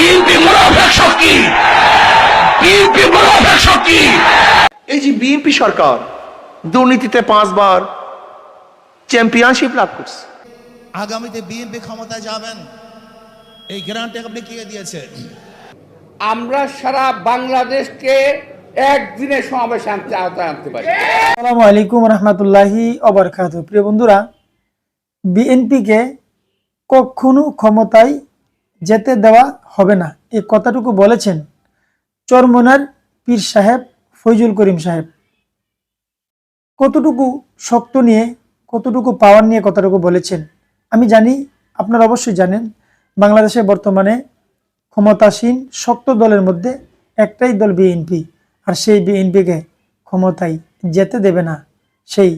BNP মুনাফেক শক্তি। BNP মুনাফেক শক্তি। এই যে বিএনপি সরকার দুর্নীতিতে পাঁচবার চ্যাম্পিয়নশিপ লাভ করছে। আগামীতে বিএনপি ক্ষমতায় যাবেন। এই গ্যারান্টি আপনি কে দিয়েছে? আমরা সারা বাংলাদেশকে একদিনে সমাবেশ আনতে আওতায় আনতে পারি। আসসালামু আলাইকুম রহমতুল্লাহি অবরকাত প্রিয় বন্ধুরা বিএনপিকে কখনো ক্ষমতায় যেতে দেওয়া হবে না। এই কথাটুকু বলেছেন চরমনার পীর সাহেব ফৈজুল করিম সাহেব। কতটুকু শক্ত নিয়ে, কতটুকু পাওয়ার নিয়ে কথাটুকু বলেছেন, আমি জানি, আপনারা অবশ্যই জানেন, বাংলাদেশে বর্তমানে ক্ষমতাসীন শক্ত দলের মধ্যে একটাই দল বিএনপি, আর সেই বিএনপিকে ক্ষমতায় যেতে দেবে না সেই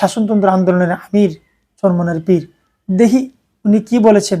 শাসনতন্ত্র আন্দোলনের আমির চরমনের পীর। দেখি উনি কি বলেছেন।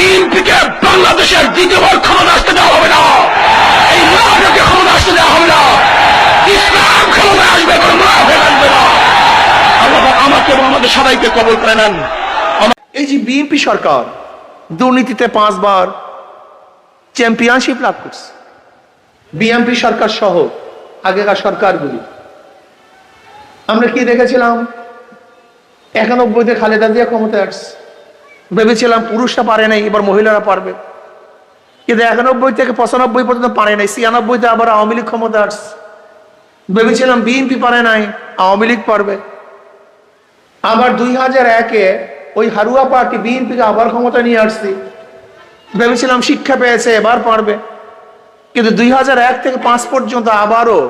বিএনপিকে বাংলাদেশের দ্বিতীয়বার ক্ষমতা আসতে দেওয়া হবে না। এই মুনাফেককে ক্ষমতা আসতে দেওয়া হবে না। ইসলাম ক্ষমতা আসবে কোনো মুনাফেক না। আল্লাহ আমাকে এবং আমাদের সবাইকে কবল করে নেন। এই যে বিএনপি সরকার দুর্নীতিতে পাঁচবার চ্যাম্পিয়নশিপ লাভ করছে। বিএনপি সরকার সহ আগেকার সরকারগুলি। আমরা কি দেখেছিলাম? একানব্বইতে খালেদা দিয়ে ক্ষমতায় আসছে। ভেবেছিলাম পুরুষরা পারে নাই, এবার মহিলারা পারবে। কিন্তু একানব্বই থেকে পঁচানব্বই পর্যন্ত পারে নাই, ছিয়ানব্বইতে আবার আওয়ামী লীগ ক্ষমতা আসছে। ভেবেছিলাম বিএনপি পারে নাই, আওয়ামী লীগ পারবে। আবার দুই হাজার একে ওই হারুয়া পার্টি বিএনপিকে আবার ক্ষমতা নিয়ে আসছি। ভেবেছিলাম শিক্ষা পেয়েছে, এবার পারবে। কিন্তু দুই এক থেকে পাঁচ পর্যন্ত আবারও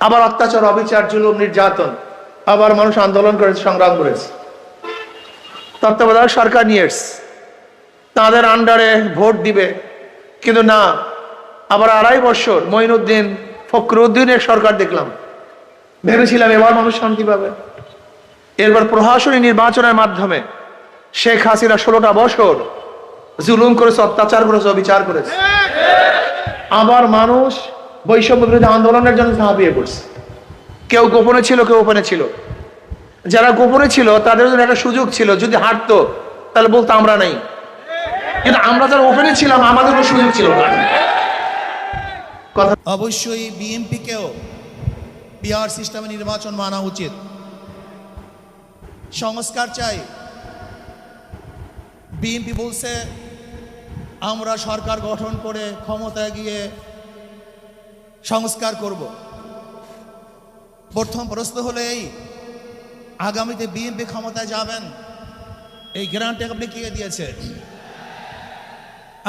আবার অত্যাচার, অবিচার, জুলুম, নির্যাতন, আবার মানুষ আন্দোলন করেছে, সংগ্রাম করেছে। তত্ত্বাবধায়ক সরকার নিয়ে এসছে। তাদের আন্ডারে ভোট দিবে। কিন্তু না, আবার আড়াই বছর মঈনুদ্দিন ফখরুদ্দিনের সরকার দেখলাম। ভেবেছিলাম এবার মানুষ শান্তি পাবে। এরপর প্রশাসনী নির্বাচনের মাধ্যমে শেখ হাসিনা ষোলোটা বছর জুলুম করেছে, অত্যাচার করেছে বিচার করেছে। আবার মানুষ বৈষম্য বিরোধী আন্দোলনের জন্য ঝাঁপিয়ে পড়ছে। কেউ গোপনে ছিল, কেউ ওপেনে ছিল। যারা গোপনে ছিল, তাদের জন্য একটা সুযোগ ছিল, যদি হাঁটতো, তাহলে বলতো আমরা নাই। কিন্তু আমরা যারা ওপেনে ছিলাম, আমাদের কোনো সুযোগ ছিল না। কথা অবশ্যই বিএনপিকেও পিআর সিস্টেমে নির্বাচন মানা উচিত। সংস্কার চাই। বিএনপি বলছে, আমরা সরকার গঠন করে ক্ষমতায় গিয়ে সংস্কার করব। প্রথম প্রশ্ন হলো এই আগামীতে বিএনপি ক্ষমতায় যাবেন। এই গ্যারান্টি আপনি কে দিয়েছে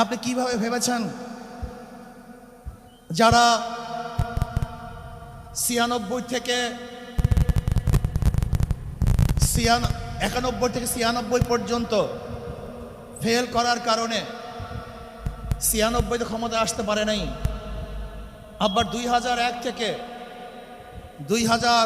আপনি কীভাবে ভেবেছেন? যারা ছিয়ানব্বই থেকে একানব্বই থেকে ছিয়ানব্বই পর্যন্ত ফেল করার কারণে ছিয়ানব্বইতে ক্ষমতা আসতে পারে নাই। আবার দুই হাজার এক থেকে দুই হাজার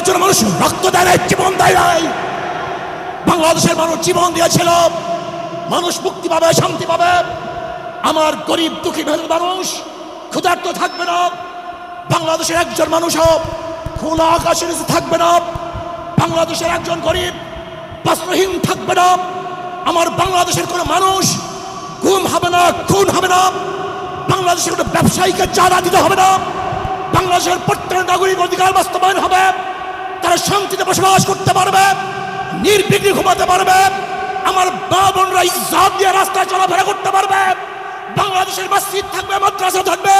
জন্য মানুষ রক্ত দেয় নাই, জীবন দেয় নাই। বাংলাদেশের মানুষ জীবন দিয়েছিল। মানুষ মুক্তি পাবে শান্তি পাবে। আমার গরিব দুঃখী মেহনত মানুষ ক্ষুধার্ত থাকবে না। বাংলাদেশের একজন মানুষ হোক খোলা আকাশের থাকবে না। বাংলাদেশের একজন গরিব বস্ত্রহীন থাকবে না। আমার বাংলাদেশের কোনো মানুষ গুম হবে না খুন হবে না। বাংলাদেশের কোনো ব্যবসায়ীকে চাঁদা দিতে হবে না। বাংলাদেশের প্রত্যেক নাগরিক অধিকার বাস্তবায়ন হবে। তারা শান্তিতে বসবাস করতে পারবে, নির্বিঘ্নে ঘুমাতে পারবে, আমার মা বোনরা ইজ্জত দিয়ে রাস্তায় চলাফেরা করতে পারবে, বাংলাদেশের মসজিদ থাকবে, মাদ্রাসা থাকবে,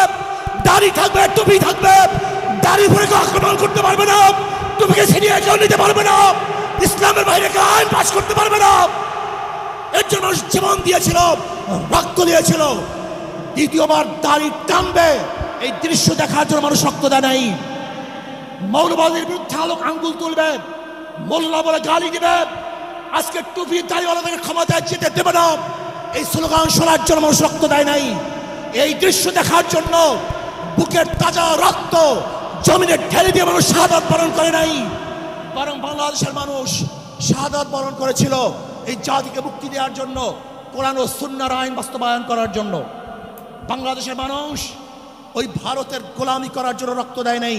দাড়ি থাকবে, টুপি থাকবে, দাড়ি পরে কেউ আক্রমণ করতে পারবে না, টুপিকে ছিনিয়ে কেউ নিতে পারবে না, ইসলামের বাইরে কেউ আইন পাস করতে পারবে না। এর জন্য জীবন দিয়েছিল, রক্ত দিয়েছিল, দ্বিতীয়বার দাড়ি টানবে, এই দৃশ্য দেখার জন্য মানুষ রক্ত দেয় নাই। মৌলবাদের বিরুদ্ধে আলোক আঙ্গুল তুলবে মোল্লা বলে গালি দিবে আজকে টুপি দাড়িওয়ালাদের ক্ষমতায় যেতে দেবে না। এই স্লোগান শোনার জন্য মানুষ রক্ত দেয় নাই। এই দৃশ্য দেখার জন্য বুকের তাজা রক্ত জমিনে ঠেলে দিয়ে মানুষ শাহাদাত বরণ করে নাই। বরং বাংলাদেশের মানুষ শাহাদাত বরণ করেছিল এই জাতিকে মুক্তি দেওয়ার জন্য, কোরআন ও সুন্নার আইন বাস্তবায়ন করার জন্য। বাংলাদেশের মানুষ ওই ভারতের গোলামি করার জন্য রক্ত দেয় নাই।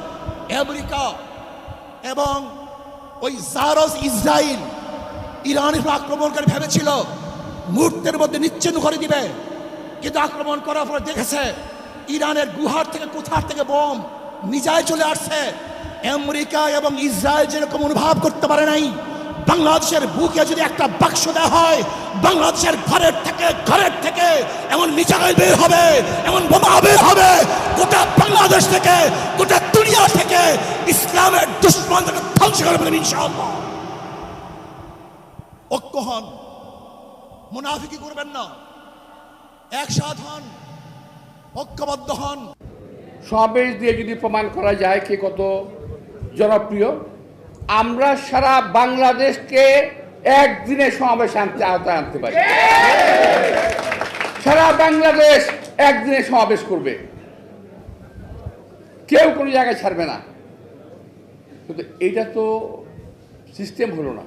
আমেরিকা এবং ওই জারস ইসরায়েল ইরানের আক্রমণকারী ভেবেছিল, মুহূর্তের মধ্যে নিচ্ছিন্ন করে দিবে। কিন্তু আক্রমণ করার পর দেখেছে, ইরানের গুহার থেকে কোথার থেকে বোম নিজায় চলে আসছে। আমেরিকা এবং ইসরায়েল যেরকম অনুভব করতে পারে নাই বাংলাদেশের বুকে যদি একটা বাক্স দেওয়া হয়, বাংলাদেশের ঘরের থেকে ঘরের থেকে এমন মিসাইল বের হবে, এমন বোমা বের হবে, গোটা বাংলাদেশ থেকে, গোটা দুনিয়া থেকে ইসলামের দুশ্মনকে ধ্বংস করে ফেলবে ইনশাআল্লাহ। ঐক্য হন মুনাফিকি করবেন না। একসাথ হন, ঐক্যবদ্ধ হন। সমাবেশ দিয়ে যদি প্রমাণ করা যায় কে কত জনপ্রিয় আমরা সারা বাংলাদেশকে একদিনে সমাবেশ আনতে আওতায় আনতে পারি। সারা বাংলাদেশ একদিনে সমাবেশ করবে। কেউ কোনো জায়গায় ছাড়বে না। কিন্তু এইটা তো সিস্টেম হলো না।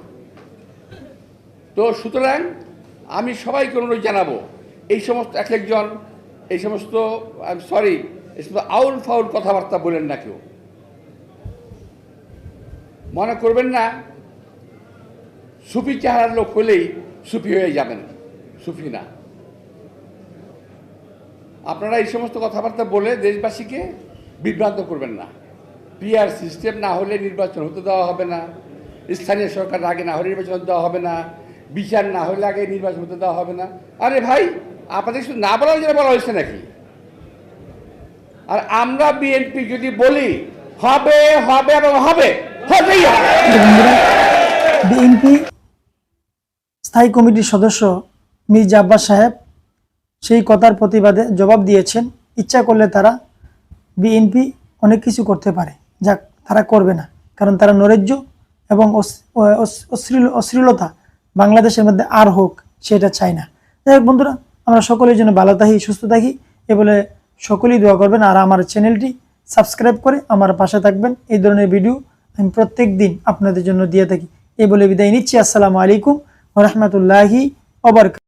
তো সুতরাং আমি সবাইকে অনুরোধ জানাব, এই সমস্ত এক একজন, এই সমস্ত সরি এই সমস্ত আউল ফাউল কথাবার্তা বলেন না কেউ। মনে করবেন না, সুফি চেহারার লোক হলেই সুফি হয়ে যাবেন, সুফি না। আপনারা এই সমস্ত কথাবার্তা বলে দেশবাসীকে বিভ্রান্ত করবেন না। পিআর সিস্টেম না হলে নির্বাচন হতে দেওয়া হবে না, স্থানীয় সরকার আগে না হলে নির্বাচন দেওয়া হবে না, বিচার না হলে আগে নির্বাচন হতে দেওয়া হবে না। আরে ভাই, আপনাদের শুধু না বলার জন্য বলা হয়েছে নাকি? আর আমরা বিএনপি যদি বলি, হবে হবে এবং হবে। বিএনপি স্থায়ী কমিটির সদস্য মির্জা আব্বাস সাহেব সেই কথার প্রতিবাদে জবাব দিয়েছেন। ইচ্ছা করলে তারা বিএনপি অনেক কিছু করতে পারে। যাক, তারা করবে না। কারণ তারা নৈরাজ্য এবং অশ্লীল, অশ্লীলতা বাংলাদেশের মধ্যে আর হোক, সেটা চায় না। যাই হোক বন্ধুরা, আমরা সকলের জন্য ভালো থাকি, সুস্থ থাকি। এ বলে সকলেই দোয়া করবেন। আর আমার চ্যানেলটি সাবস্ক্রাইব করে আমার পাশে থাকবেন। এই ধরনের ভিডিও আমি প্রত্যেক দিন আপনাদের জন্য দিয়ে থাকি। এই বলে বিদায় নিচ্ছি। আসসালামু আলাইকুম রহমতুল্লাহি ওবরকাত